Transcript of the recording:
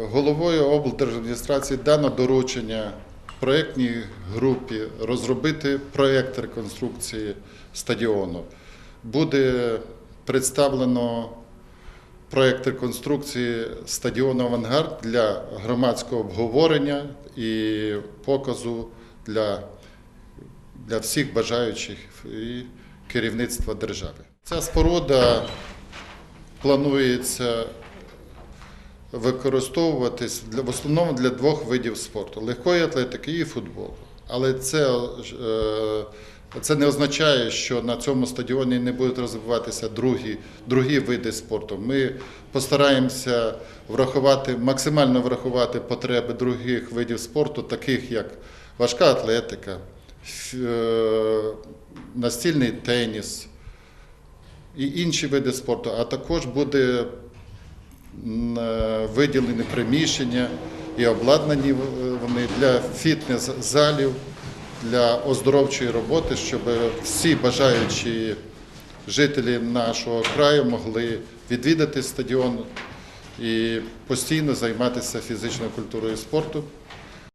Головою облдержадміністрації дано доручення проєктній групі розробити проєкт реконструкції стадіону. Буде представлено проєкт реконструкції стадіону Авангард для громадського обговорення і показу для, для всіх бажаючих і керівництва держави. Ця споруда планується використовуватись для, в основному для двох видів спорту легкої атлетики і футболу. Але це, е, це не означає, що на цьому стадіоні не будуть розвиватися другі, другі види спорту. Ми постараємося врахувати, максимально врахувати потреби других видів спорту, таких як важка атлетика, е, настільний теніс і інші види спорту, а також буде е, виділені приміщення і обладнані вони для фітнес-залів, для оздоровчої роботи, щоб всі бажаючі жителі нашого краю могли відвідати стадіон і постійно займатися фізичною культурою і спорту.